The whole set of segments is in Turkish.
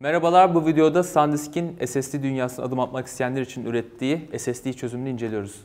Merhabalar, bu videoda SanDisk'in SSD dünyasına adım atmak isteyenler için ürettiği SSD çözümünü inceliyoruz.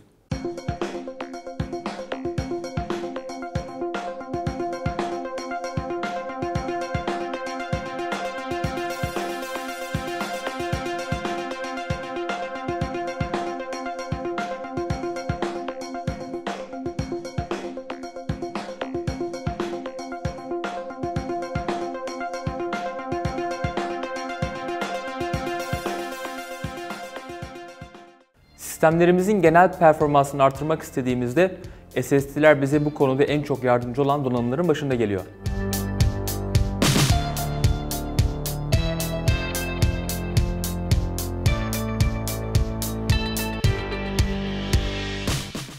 Sistemlerimizin genel performansını artırmak istediğimizde SSD'ler bize bu konuda en çok yardımcı olan donanımların başında geliyor.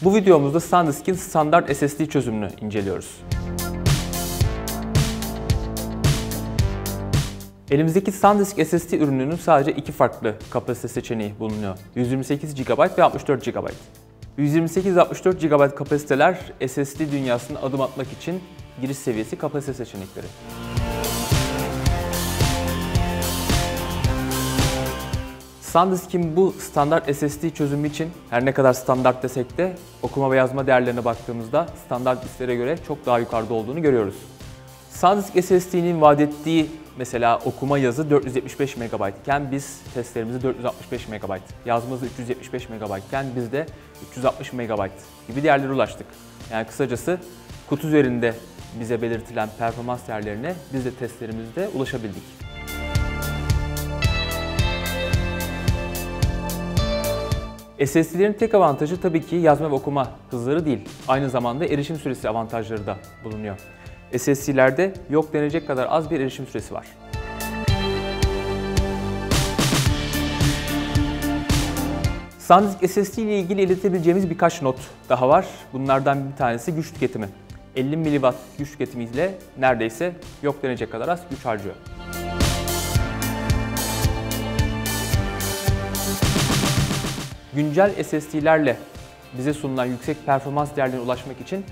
Bu videomuzda SanDisk'in standart SSD çözümünü inceliyoruz. Elimizdeki SanDisk SSD ürününün sadece iki farklı kapasite seçeneği bulunuyor. 128 GB ve 64 GB. 128 64 GB kapasiteler SSD dünyasına adım atmak için giriş seviyesi kapasite seçenekleri. SanDisk'in bu standart SSD çözümü için her ne kadar standart desek de okuma ve yazma değerlerine baktığımızda standart disklere göre çok daha yukarıda olduğunu görüyoruz. SanDisk SSD'nin vaat ettiği mesela okuma yazı 475 MB iken biz testlerimizi 465 MB, yazmamızı 375 MB iken biz de 360 MB gibi değerlere ulaştık. Yani kısacası kutu üzerinde bize belirtilen performans değerlerine biz de testlerimizde ulaşabildik. SSD'lerin tek avantajı tabii ki yazma ve okuma hızları değil. Aynı zamanda erişim süresi avantajları da bulunuyor. SSD'lerde yok denecek kadar az bir erişim süresi var. SanDisk SSD ile ilgili iletebileceğimiz birkaç not daha var. Bunlardan bir tanesi güç tüketimi. 50 mW güç tüketimiyle neredeyse yok denecek kadar az güç harcıyor. Güncel SSD'lerle bize sunulan yüksek performans değerlerine ulaşmak için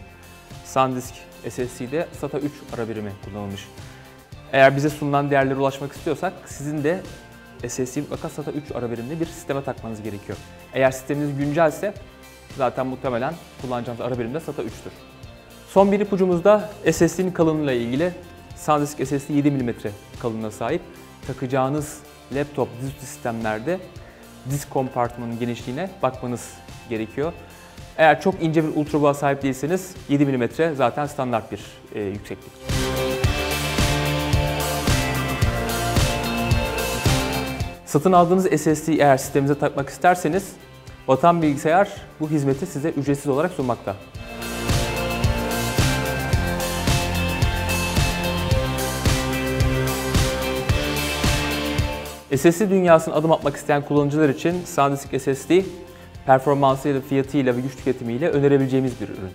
SanDisk SSD'de SATA 3 ara birimi kullanılmış. Eğer bize sunulan değerlere ulaşmak istiyorsak sizin de SSD mutlaka SATA 3 ara birimli bir sisteme takmanız gerekiyor. Eğer sisteminiz güncelse zaten muhtemelen kullanacağınız ara birim SATA 3'tür. Son bir ipucumuzda SSD'nin kalınlığıyla ilgili SanDisk SSD 7 mm kalınlığına sahip. Takacağınız laptop dizüstü sistemlerde disk kompartmanın genişliğine bakmanız gerekiyor. Eğer çok ince bir ultraboğa sahip değilseniz 7 mm zaten standart bir e, yükseklik. Satın aldığınız SSD eğer sisteminize takmak isterseniz Vatan Bilgisayar bu hizmeti size ücretsiz olarak sunmakta. SSD dünyasına adım atmak isteyen kullanıcılar için SanDisk SSD performansıyla, fiyatıyla ve güç tüketimiyle önerebileceğimiz bir ürün.